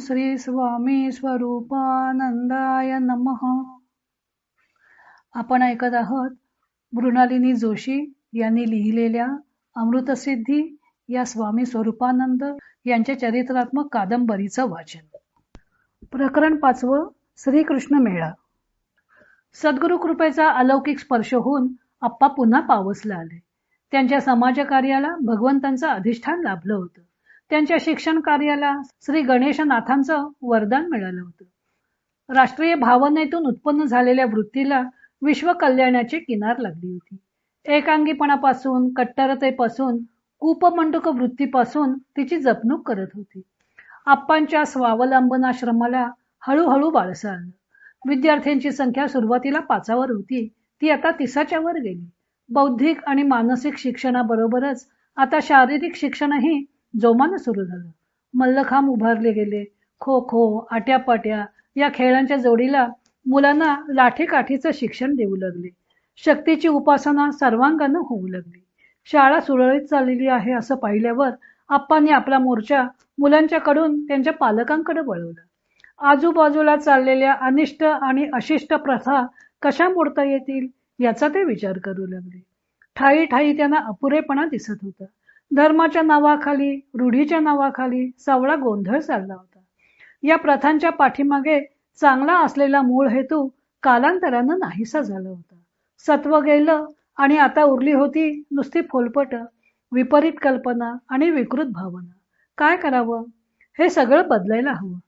श्री स्वामी स्वरूपानंदाय नम. आपण ऐकत आहोत मृणालिनी जोशी यांनी लिहिलेल्या अमृतसिद्धी या स्वामी स्वरूपानंद यांच्या चरित्रात्मक कादंबरीचं वाचन. प्रकरण पाचवं श्रीकृष्ण मेळा. सद्गुरु कृपेचा अलौकिक स्पर्श होऊन आप्पा पुन्हा पावसला आले. त्यांच्या समाजकार्याला भगवंतांचं अधिष्ठान लाभलं होतं. त्यांच्या शिक्षण कार्याला श्री गणेशनाथांचं वरदान मिळालं होतं. राष्ट्रीय भावनेतून उत्पन्न झालेल्या वृत्तीला विश्व कल्याणाची किनार लागली होती. एकांगीपणापासून कट्टरतेपासून कूपमंडूक वृत्तीपासून तिची जपणूक करत होती. आप्पांच्या स्वावलंबनाश्रमाला हळूहळू बाळसं आलं. विद्यार्थ्यांची संख्या सुरुवातीला पाचावर होती ती आता तिसाच्या वर गेली. बौद्धिक आणि मानसिक शिक्षणाबरोबरच आता शारीरिक शिक्षणही जोमानं सुरू झालं. मल्लखांब उभारले गेले. खो खो आट्यापाट्या या खेळांच्या जोडीला मुलांना लाठीकाठीचं शिक्षण देऊ लागले. शक्तीची उपासना सर्वांगानं होऊ लागली. शाळा सुरळीत चाललेली आहे असं पाहिल्यावर आप्पांनी आपला मोर्चा मुलांच्याकडून त्यांच्या पालकांकडे वळवला. आजूबाजूला चाललेल्या अनिष्ट आणि अशिष्ट प्रथा कशा मोडता येतील याचा ते विचार करू लागले. ठाई ठाई त्यांना अपुरेपणा दिसत होता. धर्माच्या नावाखाली रूढीच्या नावाखाली सावळा गोंधळ चालला होता. या प्रथांच्या पाठीमागे चांगला असलेला मूळ हेतू कालांतरानं नाहीसा झाला होता. सत्व गेलं आणि आता उरली होती नुसती फोलपट विपरीत कल्पना आणि विकृत भावना. काय करावं? हे सगळं बदलायला हवं.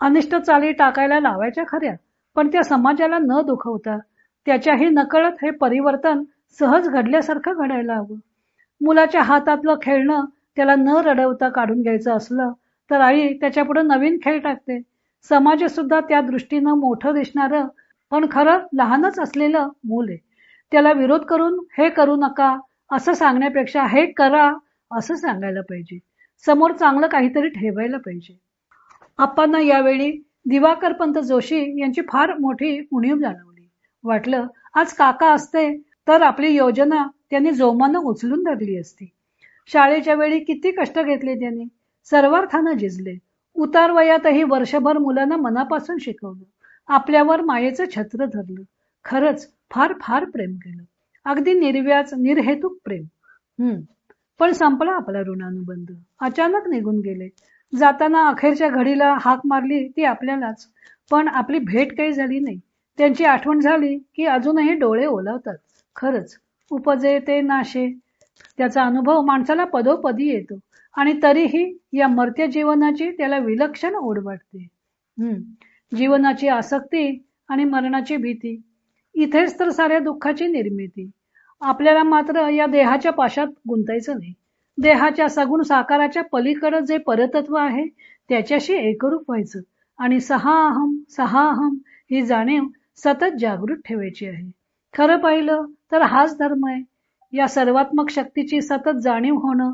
अनिष्ट चाली टाकायला लावायच्या खऱ्या पण त्या समाजाला न दुखवता त्याच्याही नकळत हे परिवर्तन सहज घडल्यासारखं घडायला हवं. मुलाच्या हातातलं खेळणं त्याला न रडवता काढून घ्यायचं असलं तर आई त्याच्यापुढे नवीन खेळ टाकते. समाज सुद्धा त्या दृष्टीनं मोठं दिसणारं पण खरं लहानच असलेलं मूल आहे. त्याला विरोध करून हे करू नका असं सांगण्यापेक्षा हे करा असं सांगायला पाहिजे. समोर चांगलं काहीतरी ठेवायला पाहिजे. आप्पांना यावेळी दिवाकर पंत जोशी यांची फार मोठी उणीव जाणवली. वाटलं आज काका असते तर आपली योजना त्यांनी जोमानं उचलून धरली असती. शाळेच्या वेळी किती कष्ट घेतले त्यांनी. सर्वार्थानं झिजले उतार वयातही वर्षभर मुलांना मनापासून शिकवलं. आपल्यावर मायेचं छत्र धरलं. खरंच फार फार प्रेम केलं. अगदी निर्व्याज निर्हेतुक प्रेम. हम्म. पण संपला आपला ऋणानुबंध. अचानक निघून गेले. जाताना अखेरच्या घडीला हाक मारली ती आपल्यालाच. पण आपली भेट काही झाली नाही. त्यांची आठवण झाली की अजूनही डोळे ओलावतात. खरंच उपजे ते नाशे. त्याचा अनुभव माणसाला पदोपदी येतो आणि तरीही या मर्त्य जीवनाची त्याला विलक्षण ओढ वाटते हम्म. जीवनाची आसक्ती आणि मरणाची भीती इथेच तर साऱ्या दुःखाची निर्मिती. आपल्याला मात्र या देहाच्या पाशात गुंतायचं नाही. देहाच्या सगुण साकाराच्या पलीकडं जे परतत्व आहे त्याच्याशी एकरूप व्हायचं आणि सहा अहम सहा अहम ही जाणीव सतत जागृत ठेवायची आहे. खरं पाहिलं तर हाच धर्म आहे. या सर्वात्मक शक्तीची सतत जाणीव होणं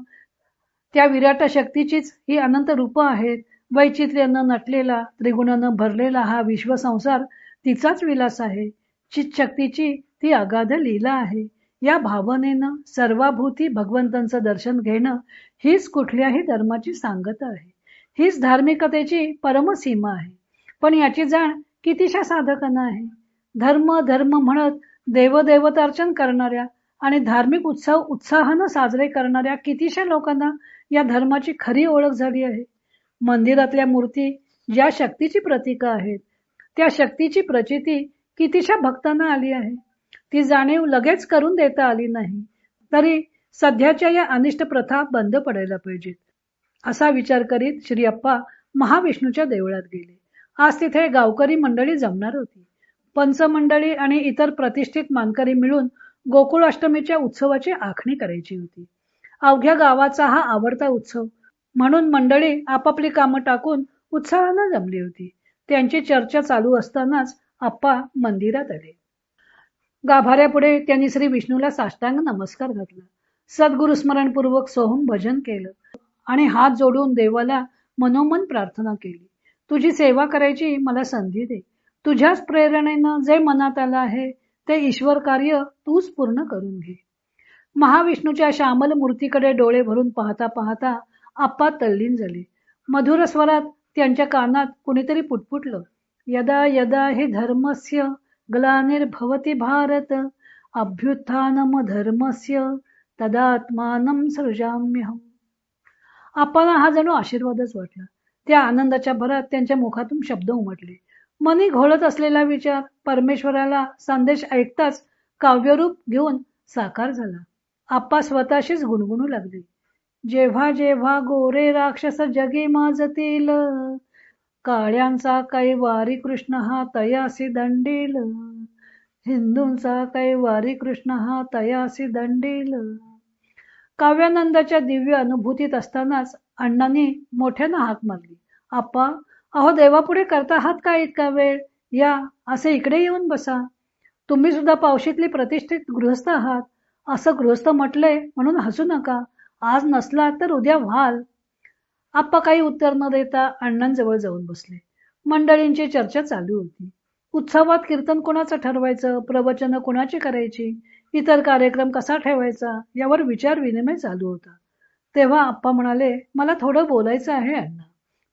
त्या विराट शक्तीचीच ही अनंत रूपं आहेत. वैचित्र्यानं नटलेला त्रिगुणानं भरलेला हा विश्वसंसार तिचाच विलास आहे. चित शक्तीची ती अगाध लीला आहे. या भावनेनं सर्वाभूती भगवंतांचं दर्शन घेणं हीच कुठल्याही धर्माची सांगता आहे. हीच धार्मिकतेची परमसीमा आहे. पण याची जाण कितीशा साधकांना आहे. धर्म धर्म म्हणत देवदेवतार्चन करणाऱ्या आणि धार्मिक उत्सव उत्साहानं साजरे करणाऱ्या कितीशा लोकांना या धर्माची खरी ओळख झाली आहे. मंदिरातल्या मूर्ती ज्या शक्तीची प्रतीक आहेत त्या शक्तीची प्रचिती कितीशा भक्तांना आली आहे. ती जाणीव लगेच करून देता आली नाही तरी सध्याच्या या अनिष्ट प्रथा बंद पडायला पाहिजेत. असा विचार करीत श्री अप्पा महाविष्णूच्या देवळात गेले. आज तिथे गावकरी मंडळी जमणार होती. पंचमंडळी आणि इतर प्रतिष्ठित मानकरी मिळून गोकुळाष्टमीच्या उत्सवाची आखणी करायची होती. अवघ्या गावाचा हा आवडता उत्सव. म्हणून मंडळी आपापली कामं टाकून उत्साहानं जमली होती. त्यांची चर्चा चालू असतानाच आप्पा मंदिरात आले. गाभाऱ्यापुढे त्यांनी श्री विष्णूला साष्टांग नमस्कार घातला. सद्गुरु स्मरणपूर्वक सोहम भजन केलं आणि हात जोडून देवाला मनोमन प्रार्थना केली. तुझी सेवा करायची मला संधी दे. तुझ्याच प्रेरणेनं जे मनात आलं आहे ते ईश्वर कार्य तूच पूर्ण करून घे. महाविष्णूच्या श्यामल मूर्तीकडे डोळे भरून पाहता पाहता आप्पा तल्लीन झाले. मधुर स्वरात त्यांच्या कानात कुणीतरी पुटपुटलं. यदा यदा हि धर्मस्य ग्लानिर्भवती भारत अभ्युत्थानम धर्मस्य तदात्मानं सृजाम्यहम. आपण हा जणू आशीर्वादच वाटला. त्या आनंदाच्या भरात त्यांच्या मुखातून शब्द उमटले. मनी घोळत असलेला विचार परमेश्वराला संदेश ऐकताच काव्यरूप घेऊन साकार झाला. आप्पा स्वतःशीच गुणगुणू लागले. जेव्हा जेव्हा गोरे राक्षस जगे माजतील काळ्यांचा काही वारी कृष्ण हा तयासी दंडील. हिंदूंचा काही वारी कृष्ण हा तयासी दंडील. काव्यानंदाच्या दिव्य अनुभूतीत असतानाच अण्णांनी मोठ्यानं हाक मारली. आप्पा अहो देवापुढे करता आहात का इतका वेळ? या असे इकडे येऊन बसा. तुम्ही सुद्धा पावशीतली प्रतिष्ठित गृहस्थ आहात. असं गृहस्थ म्हटलंय म्हणून हसू नका. आज नसला तर उद्या व्हाल. आप्पा काही उत्तर न देता अण्णांजवळ जाऊन बसले. मंडळींची चर्चा चालू होती. उत्सवात कीर्तन कोणाचं ठरवायचं? प्रवचन कोणाची करायची? इतर कार्यक्रम कसा ठेवायचा? यावर विचार विनिमय चालू होता. तेव्हा आप्पा म्हणाले मला थोडं बोलायचं आहे अण्णा.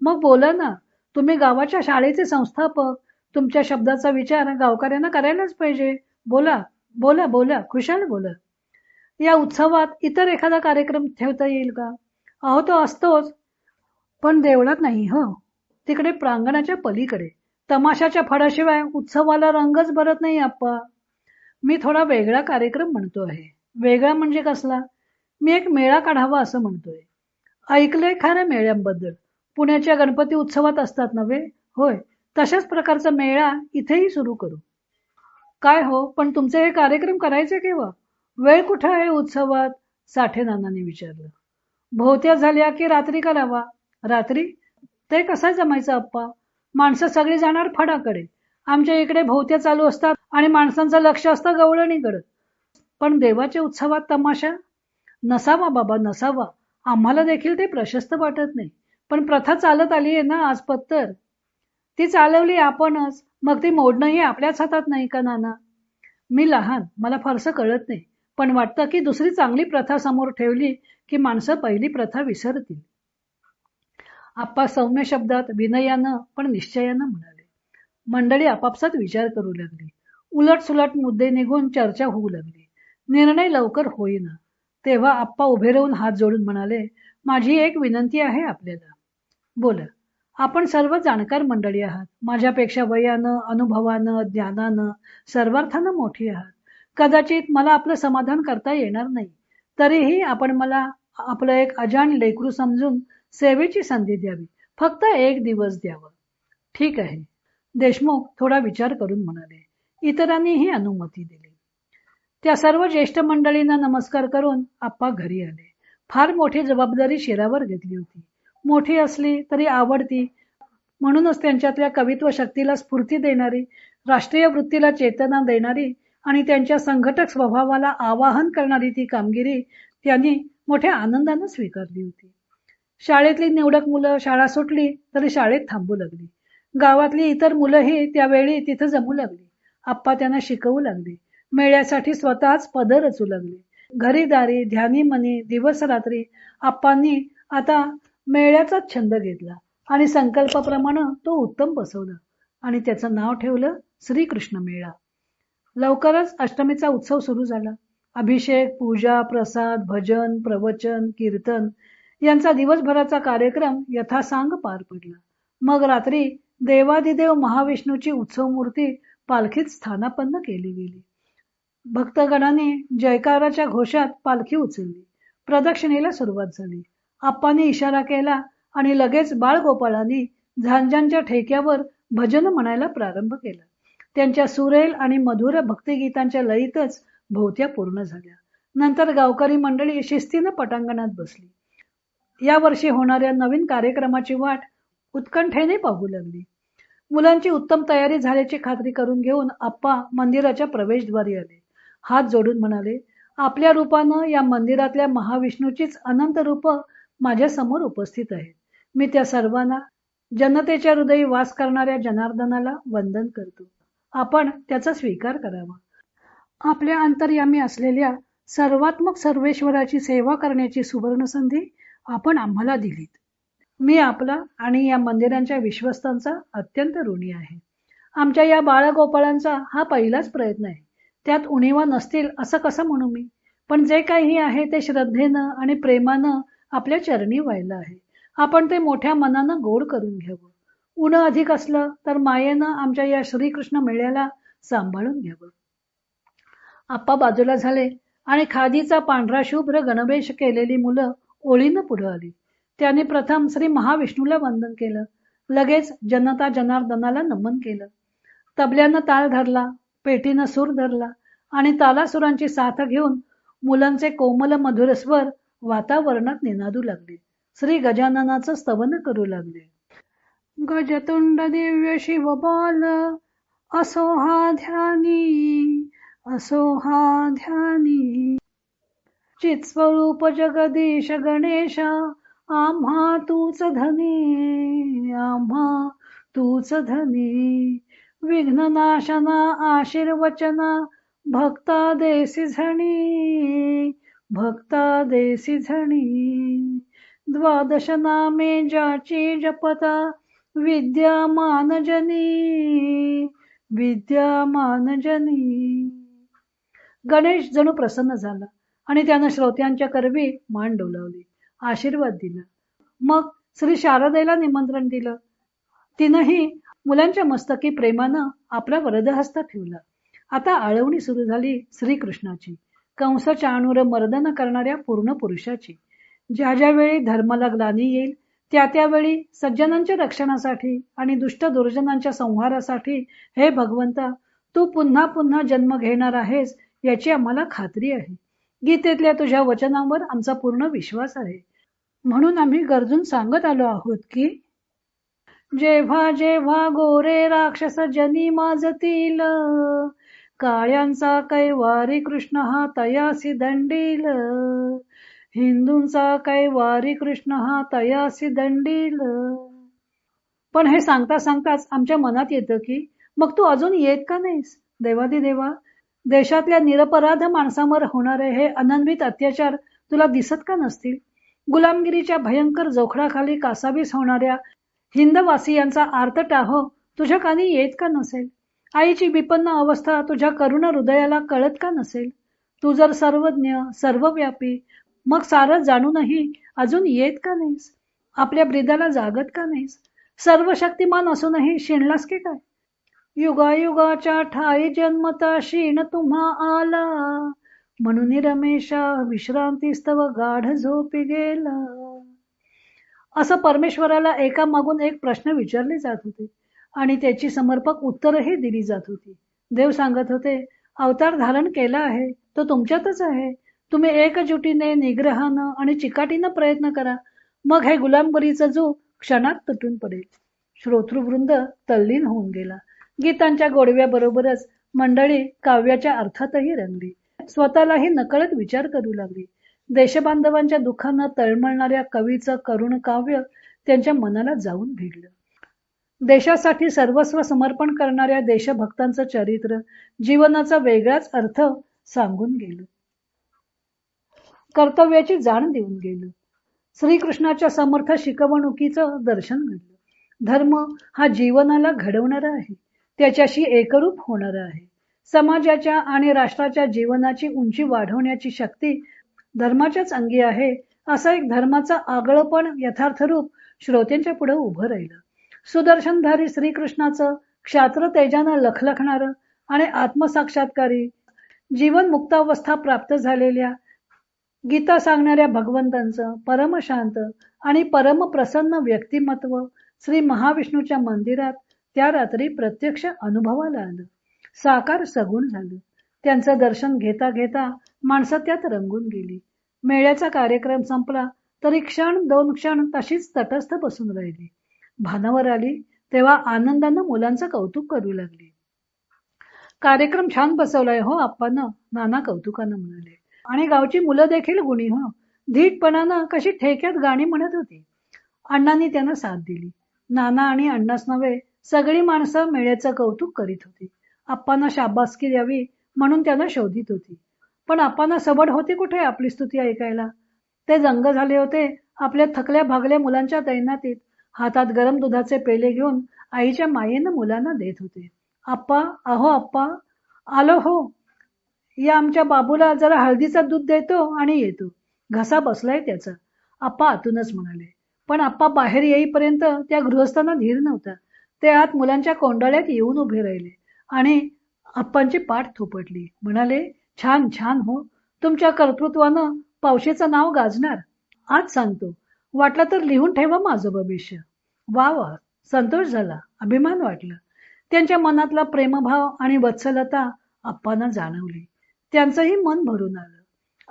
मग बोला ना. तुम्ही गावाच्या शाळेचे संस्थापक. तुमच्या शब्दाचा विचार गावकऱ्यांना करायलाच पाहिजे. बोला बोला बोला खुशाल बोला. या उत्सवात इतर एखादा कार्यक्रम ठेवता येईल का? अहो तो असतोच. पण देवळात नाही हो. तिकडे प्रांगणाच्या पलीकडे. तमाशाच्या फडाशिवाय उत्सवाला रंगच भरत नाही आप्पा. मी थोडा वेगळा कार्यक्रम म्हणतो आहे. वेगळा म्हणजे कसला? मी एक मेळा काढावा असं म्हणतोय. ऐकलंय खरं मेळ्यांबद्दल. पुण्याच्या गणपती उत्सवात असतात नव्हे? होय. तशाच प्रकारचा मेळा इथेही सुरू करू. काय हो? पण तुमचे हे कार्यक्रम करायचे केव्हा? वेळ कुठं आहे उत्सवात? साठे नानांनी विचारलं. भोवत्या झाल्या की रात्री करावा? रात्री? ते कसा जमायचं अप्पा? माणसं सगळी जाणार फडाकडे. आमच्या इकडे भोवत्या चालू असतात आणि माणसांचं लक्ष असतं गवळणीकडं. पण देवाच्या उत्सवात तमाशा? नसावा बाबा नसावा. आम्हाला देखील ते प्रशस्त वाटत नाही. पण प्रथा चालत आली आहे ना आज पत्तर ती चालवली आपणच. मग ती मोडणंही आपल्याच हातात नाही का नाना? मी लहान मला फारसं कळत नाही. पण वाटतं की दुसरी चांगली प्रथा समोर ठेवली की माणसं पहिली प्रथा विसरतील. आप्पा सौम्य शब्दात विनयानं पण निश्चयानं म्हणाले. मंडळी आपापसात विचार करू लागली. उलट सुलट मुद्दे निघून चर्चा होऊ लागली. निर्णय लवकर होईना. तेव्हा आप्पा उभे राहून हात जोडून म्हणाले माझी एक विनंती आहे आपल्याला. बोल. आपण सर्व जाणकार मंडळी आहात. माझ्यापेक्षा वयानं अनुभवानं ज्ञानानं सर्वार्थानं मोठी आहात. कदाचित मला आपलं समाधान करता येणार नाही. तरीही आपण मला आपलं एक अजाण लेकरू समजून सेवेची संधी द्यावी. फक्त एक दिवस द्यावं. ठीक आहे. देशमुख थोडा विचार करून म्हणाले. इतरांनीही अनुमती दिली. त्या सर्व ज्येष्ठ मंडळींना नमस्कार करून आप्पा घरी आले. फार मोठी जबाबदारी शिरावर घेतली होती. मोठी असली तरी आवडती. म्हणूनच त्यांच्यातल्या कवित्व शक्तीला स्फूर्ती देणारी राष्ट्रीय वृत्तीला चेतना देणारी आणि त्यांच्या संघटक स्वभावाला आवाहन करणारी ती कामगिरी त्यांनी मोठ्या आनंदानं स्वीकारली होती. शाळेतली निवडक मुलं शाळा सुटली तरी शाळेत थांबू लागली. गावातली इतर मुलंही त्यावेळी तिथं जमू लागली. आप्पा त्यांना शिकवू लागले. मेळ्यासाठी स्वतःच पद रचू लागले. घरीदारी ध्यानी मनी दिवस रात्री आप्पांनी आता मेळ्याचाच छंद घेतला आणि संकल्पाप्रमाणे तो उत्तम बसवला. आणि त्याचं नाव ठेवलं श्रीकृष्ण मेळा. लवकरच अष्टमीचा उत्सव सुरू झाला. अभिषेक पूजा प्रसाद भजन प्रवचन कीर्तन यांचा दिवसभराचा कार्यक्रम यथासांग पार पडला. मग रात्री देवादिदेव महाविष्णूची उत्सव मूर्ती पालखीत स्थानापन्न केली गेली. भक्तगणाने जयकाराच्या घोषात पालखी उचलली. प्रदक्षिणेला सुरुवात झाली. आप्पाने इशारा केला आणि लगेच बाळगोपाळांनी झांजांच्या ठेक्यावर भजन म्हणायला प्रारंभ केला. त्यांच्या सुरेल आणि मधुर भक्तिगीतांच्या लयीतच भोवत्या पूर्ण झाल्या. नंतर गावकरी मंडळी शिस्तीनं पटांगणात बसली. या वर्षी होणाऱ्या नवीन कार्यक्रमाची वाट उत्कंठेने पाहू लागली. मुलांची उत्तम तयारी झाल्याची खात्री करून घेऊन आप्पा मंदिराच्या प्रवेशद्वारी आले. हात जोडून म्हणाले आपल्या रूपानं या मंदिरातल्या महाविष्णूचीच अनंत रूपं माझ्यासमोर उपस्थित आहेत मी त्या सर्वांना जनतेच्या हृदयी वास करणाऱ्या जनार्दनाला वंदन करतो. आपण त्याचा स्वीकार करावा. आपल्या अंतर्यामी असलेल्या सर्वात्मक सर्वेश्वराची सेवा करण्याची सुवर्ण संधी आपण आम्हाला दिलीत. मी आपला आणि या मंदिरांच्या विश्वस्तांचा अत्यंत ऋणी आहे. आमच्या या बाळगोपाळांचा हा पहिलाच प्रयत्न आहे. त्यात उणीवा नसतील असं कसं म्हणू मी? पण जे काही आहे ते श्रद्धेनं आणि प्रेमानं आपल्या चरणी व्हायला आहे. आपण ते मोठ्या मनानं गोड करून घ्यावं. उन अधिक असलं तर मायेनं आमच्या या श्रीकृष्ण मेळ्याला सांभाळून घ्यावं. आप्पा बाजूला झाले आणि खादीचा पांढरा शुभ्र गणवेश केलेली मुलं ओळीनं पुढं आली. त्यांनी प्रथम श्री महाविष्णूला वंदन केलं. लगेच जनता जनार्दनाला नमन केलं. तबल्यानं ताल धरला पेटीनं सूर धरला आणि तालासुरांची साथ घेऊन मुलांचे कोमल मधुर स्वर वातावरणात निनादू लागले. श्री गजाननाचं स्तवन करू लागले. गजतुंड दिव्य शिवबाल असो हा ध्यानी असो हा ध्यानी. चित्स्वरूप जगदीश गणेश आम्हा तूच धनी आम्हा तूच धनी. विघ्ननाशना आशीर्वचना भक्ता देसी झणी. भक्ता देसी झणी द्वादश नामे ज्याची जपता विद्यामानजनी विद्यामानजनी गणेश जणू प्रसन्न झाला आणि त्यानं श्रोत्यांच्या करवी मान डोलावली आशीर्वाद दिला. मग श्री शारदेला निमंत्रण दिलं. तिनंही मुलांच्या मस्तकी प्रेमानं आपला वरदहस्त ठेवला. आता आळवणी सुरू झाली श्रीकृष्णाची. कंस चाणूर मर्दन करणाऱ्या पूर्ण पुरुषाची. ज्या ज्या वेळी धर्माला ग्लानी येईल त्या त्यावेळी सज्जनांच्या रक्षणासाठी आणि दुष्ट दुर्जनांच्या संहारासाठी हे भगवंता तू पुन्हा पुन्हा जन्म घेणार आहेस याची आम्हाला खात्री आहे. गीतेतल्या तुझ्या वचनांवर आमचा पूर्ण विश्वास आहे. म्हणून आम्ही गरजून सांगत आलो आहोत की जेव्हा जेव्हा गोरे राक्षस जनी माजतील काळ्यांचा कैवारी कृष्ण हा तयासी दंडील. हिंदूंचा कैवारी कृष्ण हा तयासी दंडील. पण हे सांगता सांगताच आमच्या मनात येतं की मग तू अजून येत का नाहीस? देवादी देवा देशातल्या निरपराध माणसांवर होणारे हे अनन्वित अत्याचार तुला दिसत का नसतील? गुलामगिरीच्या भयंकर जोखडाखाली कासावीस होणाऱ्या हिंदवासियांचा आर्तटाहो तुझ्या कानी येत का नसेल? आईची विपन्न अवस्था तुझ्या करुण हृदयाला कळत का नसेल? तू जर सर्वज्ञ सर्वव्यापी मग सारं जाणूनही अजून येत का नाहीस? आपल्या ब्रिदाला जागत का नाहीस? सर्व शक्तिमान असूनही शिणलास की काय? युगायुगाच्या ठाई जन्मता शीण तुम्हा आला. म्हणून रमेशा विश्रांतीस्तव गाढ झोपी गेला. असं परमेश्वराला एका मागून एक प्रश्न विचारले जात होते. आणि त्याची समर्पक उत्तरही दिली जात होती. देव सांगत होते अवतार धारण केला आहे तो तुमच्यातच आहे. तुम्ही एकजुटीने निग्रहानं आणि चिकाटीनं प्रयत्न करा. मग हे गुलामगिरीचं जो क्षणात तुटून पडेल. श्रोतृवृंद तल्लीन होऊन गेला. गीतांच्या गोडव्याबरोबरच मंडळी काव्याच्या अर्थातही रंगली. स्वतःलाही नकळत विचार करू लागली. देशबांधवांच्या दुःखानं तळमळणाऱ्या कवीचं करुण काव्य त्यांच्या मनाला जाऊन भिडलं. देशासाठी सर्वस्व समर्पण करणाऱ्या देशभक्तांचं चरित्र जीवनाचा वेगळाच अर्थ सांगून गेलं. कर्तव्याची जाण देऊन गेलं. श्रीकृष्णाच्या समर्थ शिकवणुकीचं दर्शन घडलं. धर्म हा जीवनाला घडवणारा आहे. त्याच्याशी एकरूप होणारा आहे. समाजाच्या आणि राष्ट्राच्या जीवनाची उंची वाढवण्याची शक्ती धर्माच्याच अंगी आहे असं एक धर्माचा आगळपण यथार्थ रूप श्रोत्यांच्या पुढे उभं राहिलं. सुदर्शनधारी श्रीकृष्णाचं क्षात्र तेजानं लखलखणारं आणि आत्मसाक्षात्कारी जीवन मुक्तावस्था प्राप्त झालेल्या गीता सांगणाऱ्या भगवंतांचं परमशांत आणि परमप्रसन्न व्यक्तिमत्व श्री महाविष्णूच्या मंदिरात त्या रात्री प्रत्यक्ष अनुभवाला आलं. साकार सगुण झालं. त्यांचं दर्शन घेता घेता माणसं त्यात रंगून गेली. मेळ्याचा कार्यक्रम संपला तरी क्षण दोन क्षण तशीच तटस्थ बसून राहिली. भानावर आली तेव्हा आनंदानं मुलांचं कौतुक करू लागली. कार्यक्रम छान बसवलाय हो आप्पानं नाना कौतुकानं म्हणाले. आणि गावची मुलं देखील गुणी हो. धीटपणानं कशी ठेक्यात गाणी म्हणत होती. अण्णांनी त्यांना साथ दिली. नाना आणि अण्णास नव्हे सगळी माणसं मेळ्याचं कौतुक करीत होती. आप्पांना शाबासकी द्यावी म्हणून त्यांना शोधित होती. पण आप्पांना सबड होती कुठे आपली स्तुती ऐकायला? ते जंग झाले होते आपल्या थकल्या भागल्या मुलांच्या दैनातीत हातात गरम दुधाचे पेले घेऊन आईच्या मायेनं मुलांना देत होते. आप्पा अहो आप्पा आलो हो. या आमच्या बाबूला जरा हळदीचा दूध देतो आणि येतो. घसा बसलाय त्याचा. आप्पा आतूनच म्हणाले. पण आप्पा बाहेर येईपर्यंत त्या गृहस्थांना धीर नव्हता. ते आत मुलांच्या कोंडाळ्यात येऊन उभे राहिले आणि आप्पांची पाठ थोपटली. म्हणाले छान छान हो. तुमच्या कर्तृत्वानं पावशेचं नाव गाजणार. आज सांगतो. वाटलं तर लिहून ठेवा माझं भविष्य. वा वा संतोष झाला अभिमान वाटला. त्यांच्या मनातला प्रेमभाव आणि वत्सलता आप्पांना जाणवली. त्यांचंही मन भरून आलं.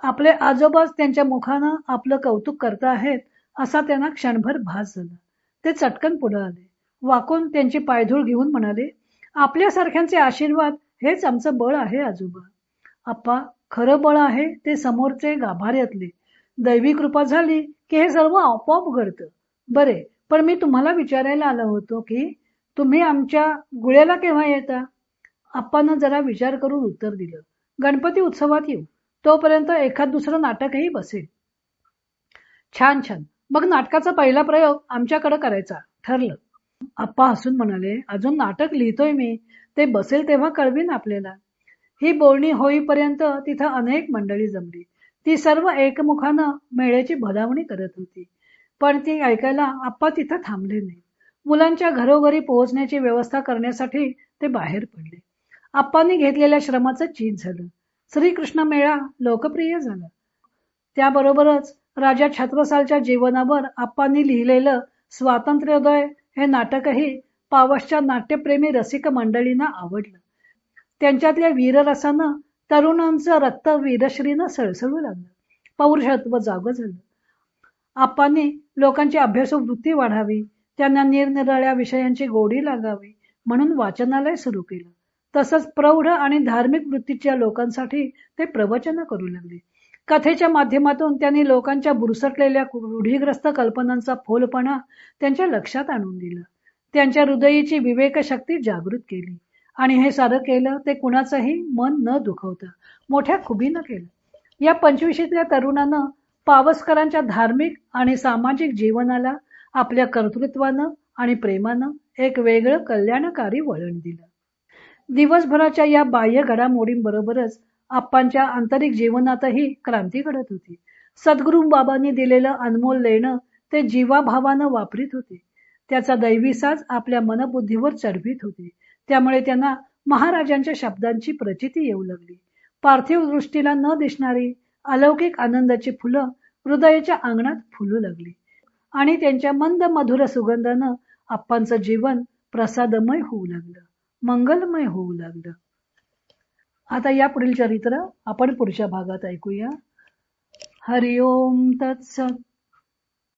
आपले आजोबाच त्यांच्या मुखानं आपलं कौतुक करता आहेत असा त्यांना क्षणभर भास झाला. ते चटकन पुढे आले. वाकून त्यांची पायधूळ घेऊन म्हणाले आपल्यासारख्यांचे आशीर्वाद हेच आमचं बळ आहे आजोबा. आप्पा खरं बळ आहे ते समोरचे गाभाऱ्यातले. दैवी कृपा झाली की हे सर्व आपोआप घडतं. बरे पण मी तुम्हाला विचारायला आलो होतो की तुम्ही आमच्या गुळ्याला केव्हा येता? आप्पांना जरा विचार करून उत्तर दिलं. गणपती उत्सवात येऊ. तोपर्यंत एखाद दुसरं नाटकही बसेल. छान छान. मग नाटकाचा पहिला प्रयोग आमच्याकडे करायचा ठरलं. आप्पा हसून म्हणाले अजून नाटक लिहितोय मी. ते बसेल तेव्हा कळवीन आपल्याला. ही बोलणी होईपर्यंत तिथं अनेक मंडळी जमली. ती सर्व एकमुखानं मेळ्याची भलावणी करत होती. पण ती ऐकायला आप्पा तिथं थांबले नाही. मुलांच्या घरोघरी पोहोचण्याची व्यवस्था करण्यासाठी ते बाहेर पडले. आप्पांनी घेतलेल्या श्रमाचं चीज झालं. श्रीकृष्ण मेळा लोकप्रिय झाला. त्याबरोबरच राजा छत्रसालच्या जीवनावर आप्पांनी लिहिलेलं स्वातंत्र्योदय हे नाटकही पावसच्या नाट्यप्रेमी रसिक मंडळींना आवडलं. त्यांच्यातल्या वीररसानं तरुणांचं रक्त वीरश्रीनं सळसळू लागलं. पौरुषत्व जागं झालं. आपाने लोकांची अभ्यासू वृत्ती वाढावी त्यांना निरनिराळ्या विषयांची गोडी लागावी म्हणून वाचनालय सुरू केलं. तसंच प्रौढ आणि धार्मिक वृत्तीच्या लोकांसाठी ते प्रवचन करू लागले. कथेच्या माध्यमातून त्यांनी लोकांच्या बुरसटलेल्या रूढीग्रस्त कल्पनांचा फोलपणा त्यांच्या लक्षात आणून दिला. त्यांच्या हृदयीची विवेकशक्ती जागृत केली. आणि हे सारं केलं ते कुणाचंही मन न दुखवता. मोठ्या खुबीनं केलं. या पंचवीशीतल्या तरुणानं पावसकरांच्या धार्मिक आणि सामाजिक जीवनाला आपल्या कर्तृत्वानं आणि प्रेमानं एक वेगळं कल्याणकारी वळण दिलं. दिवसभराच्या या बाह्य घडामोडींबरोबरच आप्पांच्या आंतरिक जीवनातही क्रांती घडत होती. सद्गुरू बाबांनी दिलेलं अनमोल लेणं ते जीवाभावानं वापरीत होते. त्याचा दैवीसाच आपल्या मनबुद्धीवर चढवीत होते. त्यामुळे त्यांना महाराजांच्या शब्दांची प्रचिती येऊ लागली. पार्थिव दृष्टीला न दिसणारी अलौकिक आनंदाची फुलं हृदयाच्या अंगणात फुलू लागली. आणि त्यांच्या मंद मधुर सुगंधानं आप्पांचं जीवन प्रसादमय होऊ लागलं मंगलमय होऊ लागलं. आता या पुढील चरित्र आपण पुढच्या भागात ऐकूया. हरिओम तत्सत.